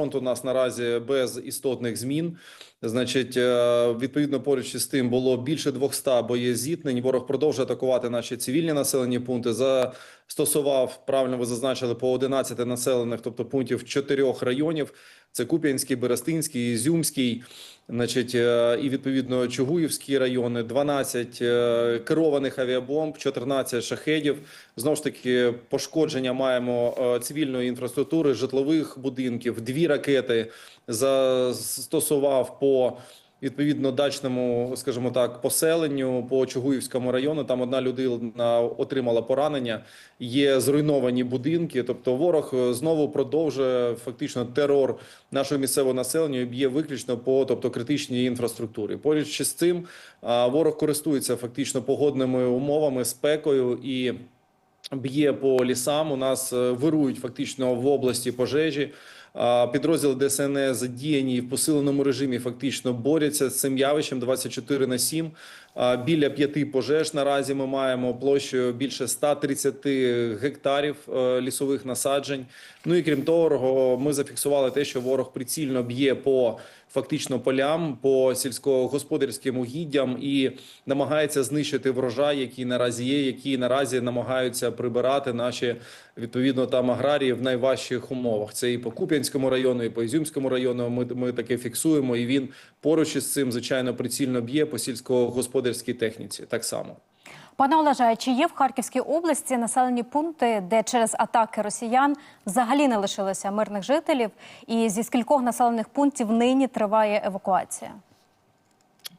Фронт у нас наразі без істотних змін. Значить, е, відповідно, поруч із тим було більше 200 боєзіткнень. Ворог продовжує атакувати наші цивільні населені пункти. Застосував правильно ви зазначили по 11 населених, тобто пунктів чотирьох районів. Це Куп'янський, Берестинський, Ізюмський, значить, е, і відповідно Чугуївські райони, 12 е, керованих авіабомб, 14 шахедів. Знову ж таки, пошкодження маємо е, цивільної інфраструктури, житлових будинків. Дві ракети застосував по відповідно дачному, скажімо так, поселенню по Чугуївському району. Там одна людина отримала поранення. Є зруйновані будинки. Тобто, ворог е, знову продовжує фактично терор нашого місцевого населення. і Б'є виключно по тобто критичній інфраструктурі. Поруч з цим ворог користується фактично погодними умовами, спекою і. Б'є по лісам. У нас е, вирують фактично в області пожежі. Підрозділи ДСНС задіяні в посиленому режимі. Фактично борються з цим явищем 24 на 7. А, Біля п'яти пожеж наразі ми маємо площею більше 130 гектарів е, лісових насаджень. Ну і крім того, ми зафіксували те, що ворог прицільно б'є по фактично полям, по сільськогосподарським угіддям і намагається знищити врожай, який наразі є, які наразі намагаються прибирати наші відповідно там аграрії в найважчих умовах. Це і по Куп'янському району, і по Ізюмському району. Ми, ми таке фіксуємо, і він поруч із цим звичайно прицільно б'є по сільськогосподарській техніці. Так само. Пане Олеже, чи є в Харківській області населені пункти, де через атаки росіян взагалі не лишилося мирних жителів, і зі скількох населених пунктів нині триває евакуація?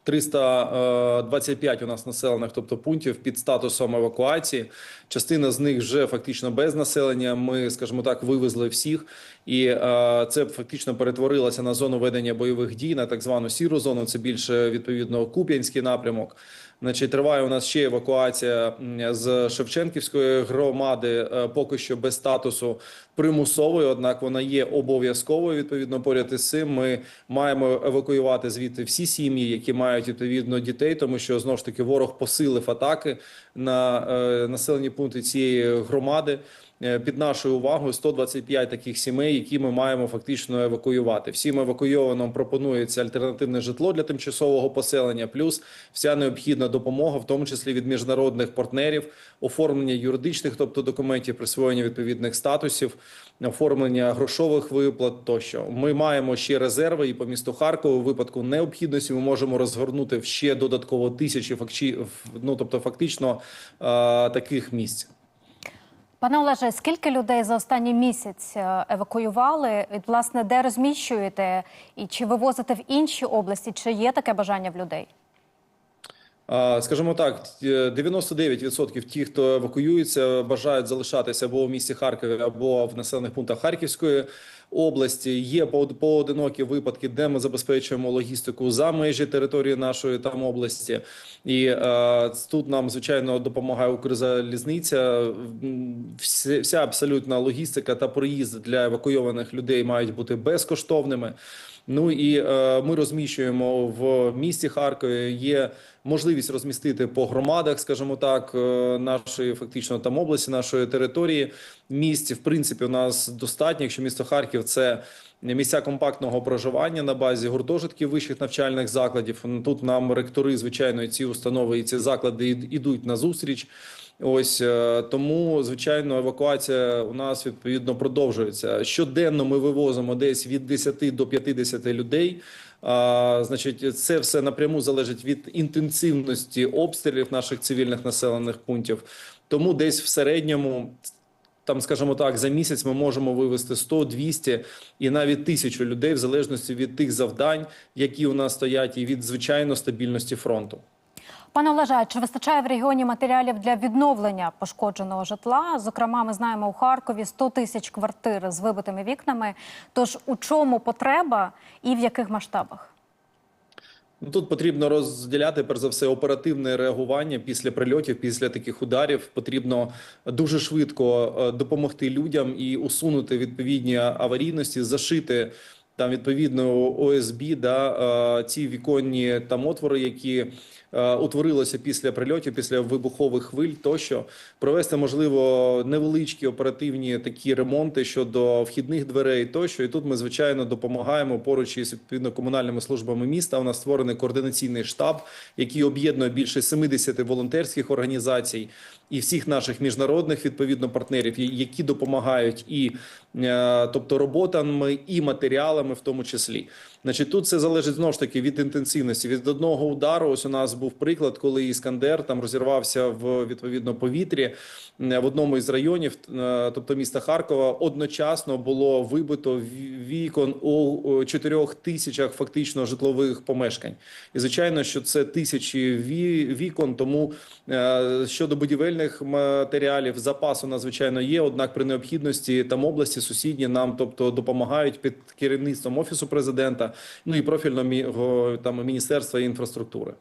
325 у нас населених, тобто пунктів під статусом евакуації. Частина з них вже фактично без населення. Ми, скажімо так, вивезли всіх, і е, це фактично перетворилося на зону ведення бойових дій, на так звану сіру зону. Це більше відповідно Куп'янський напрямок. Значить, триває у нас ще евакуація з Шевченківської громади, е, поки що без статусу примусової, однак вона є обов'язковою. Відповідно, поряд із цим ми маємо евакуювати звідти всі сім'ї, які мають відповідно дітей, тому що знову ж таки ворог посилив атаки на е, населені пункти цієї громади. Е, під нашою увагою 125 таких сімей, які ми маємо фактично евакуювати. Всім евакуйованим пропонується альтернативне житло для тимчасового поселення, плюс вся необхідна допомога, в тому числі від міжнародних партнерів, оформлення юридичних, тобто документів, присвоєння відповідних статусів, оформлення грошових виплат. Тощо ми маємо ще резерви, і по місту Харкову в випадку необхідності ми можемо розгорнути ще додатково тисячі факчі, ну тобто фактично таких місць. Пане Олеже, скільки людей за останній місяць е, евакуювали? І, власне, де розміщуєте і чи вивозите в інші області? Чи є таке бажання в людей? Скажімо так, 99% ті, хто евакуюється, бажають залишатися або в місті Харкові, або в населених пунктах Харківської області. Є поодинокі випадки, де ми забезпечуємо логістику за межі території нашої там області, і е, тут нам звичайно допомагає Укрзалізниця. Вся абсолютна логістика та проїзд для евакуйованих людей мають бути безкоштовними. Ну і е, ми розміщуємо в місті Харкові. Є можливість розмістити по громадах, скажімо так, е, нашої фактично там області, нашої території. Місць в принципі у нас достатньо. Якщо місто Харків це місця компактного проживання на базі гуртожитків вищих навчальних закладів. Тут нам ректори, звичайно, ці установи і ці заклади йдуть на зустріч. Ось е, тому, звичайно, евакуація у нас відповідно продовжується. Щоденно ми вивозимо десь від 10 до 50 людей. А, Значить, це все напряму залежить від інтенсивності обстрілів наших цивільних населених пунктів. Тому десь в середньому. Там, скажімо так, за місяць ми можемо вивести 100, 200 і навіть тисячу людей в залежності від тих завдань, які у нас стоять, і від звичайно стабільності фронту. Пане Олеже, чи вистачає в регіоні матеріалів для відновлення пошкодженого житла? Зокрема, ми знаємо у Харкові 100 тисяч квартир з вибитими вікнами. Тож у чому потреба і в яких масштабах? Ну, тут потрібно розділяти перш за все оперативне реагування після прильотів, після таких ударів. Потрібно дуже швидко е, допомогти людям і усунути відповідні аварійності, зашити там відповідно ОСБ, да, ці віконні там отвори, які е, утворилося після прильотів, після вибухових хвиль, тощо провести можливо невеличкі оперативні такі ремонти щодо вхідних дверей, тощо. І тут ми звичайно допомагаємо поруч із відповідно комунальними службами міста. У нас створений координаційний штаб, який об'єднує більше 70 волонтерських організацій і всіх наших міжнародних відповідно партнерів, які допомагають і е, тобто роботами і матеріалами, в тому числі. Значить, тут це залежить знову ж таки від інтенсивності. Від одного удару, ось у нас був приклад, коли іскандер там розірвався в відповідно повітрі е, в одному із районів, е, тобто міста Харкова, одночасно було вибито вікон у чотирьох тисячах фактично житлових помешкань. І звичайно, що це тисячі ві- вікон. Тому е, щодо будівельних матеріалів запас у нас звичайно є. Однак при необхідності там області сусідні нам, тобто допомагають під керівництвом офісу президента, ну і профільного там міністерства інфраструктури.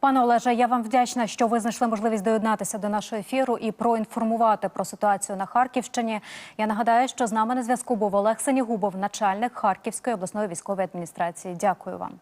Пане Олеже, я вам вдячна, що ви знайшли можливість доєднатися до нашого ефіру і проінформувати про ситуацію на Харківщині. Я нагадаю, що з нами на зв'язку був Олег Сенігубов, начальник Харківської обласної військової адміністрації. Дякую вам.